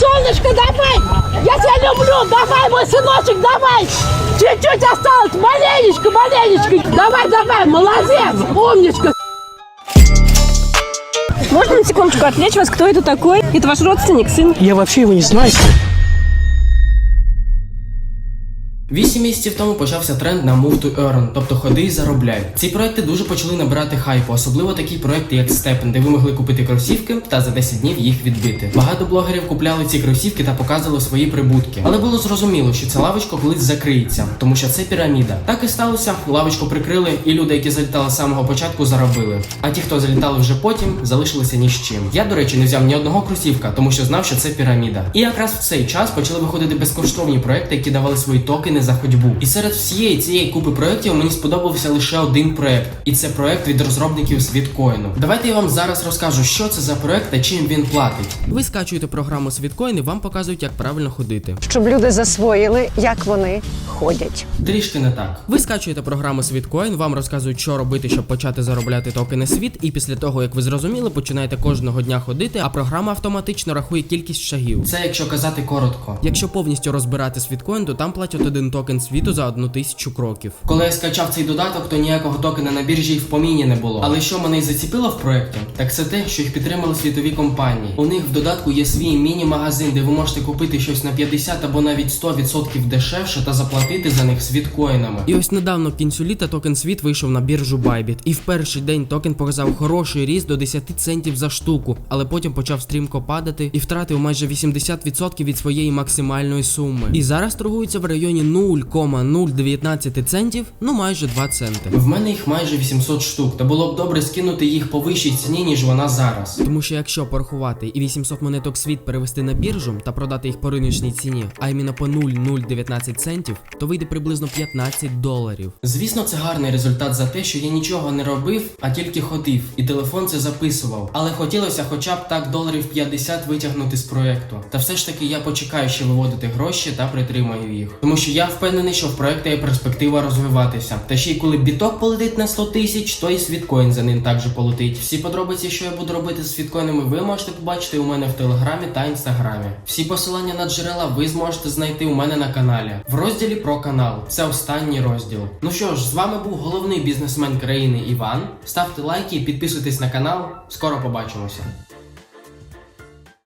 солнышко, давай! Я тебя люблю! Давай, мой сыночек, давай! Чуть-чуть осталось, маленечко, маленечко! Давай, давай, молодец, умничка! Можно на секундочку отвлечь вас? Кто это такой? Это ваш родственник, сын? Я вообще его не знаю. Вісім місяців тому почався тренд на Move to Earn, тобто ходи і заробляй. Ці проекти дуже почали набирати хайпу, особливо такі проекти, як Степен, де ви могли купити кросівки та за 10 днів їх відбити. Багато блогерів купляли ці кросівки та показували свої прибутки. Але було зрозуміло, що ця лавочка колись закриється, тому що це піраміда. Так і сталося. Лавочку прикрили, і люди, які залітали з самого початку, заробили. А ті, хто залітали вже потім, залишилися ні з чим. Я, до речі, не взяв ні одного кросівка, тому що знав, що це піраміда. І якраз в цей час почали виходити безкоштовні проекти, які давали свої токени за ходьбу. І серед всієї цієї купи проєктів мені сподобався лише один проект, і це проект від розробників Світкоїну. Давайте я вам зараз розкажу, що це за проект та чим він платить. Ви скачуєте програму Світкоін і вам показують, як правильно ходити. щоб люди засвоїли, як вони ходять. Трішки не так. Ви скачуєте програму Світкоін, вам розказують, що робити, щоб почати заробляти токени світ, і після того, як ви зрозуміли, починаєте кожного дня ходити, а програма автоматично рахує кількість шагів. Це якщо казати коротко. Якщо повністю розбирати світкоін, то там платять токен світу за одну тисячу кроків. Коли я скачав цей додаток, то ніякого токена на біржі й в поміні не було. Але що мене й заціпило в проєкті, так це те, що їх підтримали світові компанії. У них в додатку є свій міні-магазин, де ви можете купити щось на 50 або навіть 100% дешевше та заплатити за них світкоїнами. І ось недавно в кінцю літа токен світ вийшов на біржу Bybit. І в перший день токен показав хороший ріст до 10 центів за штуку, але потім почав стрімко падати і втратив майже 80% від своєї максимальної суми. І зараз торгується в районі 0,019 центів, ну майже 2 центи. В мене їх майже 800 штук, та було б добре скинути їх по вищій ціні, ніж вона зараз. Тому що якщо порахувати і 800 монеток світ перевести на біржу та продати їх по риночній ціні, а іменно по 0,019 центів, то вийде приблизно 15 доларів. Звісно, це гарний результат за те, що я нічого не робив, а тільки ходив, і телефон це записував. Але хотілося хоча б так доларів 50 витягнути з проекту. Та все ж таки я почекаю ще виводити гроші та притримаю їх. Тому що я впевнений, що в проекті є перспектива розвиватися. Та ще й коли біток полетить на 100 тисяч, то і світкоін за ним також полетить. Всі подробиці, що я буду робити з світкоїнами, ви можете побачити у мене в телеграмі та інстаграмі. Всі посилання на джерела ви зможете знайти у мене на каналі. В розділі про канал. Це останній розділ. Ну що ж, з вами був головний бізнесмен країни Іван. Ставте лайки підписуйтесь на канал. Скоро побачимося.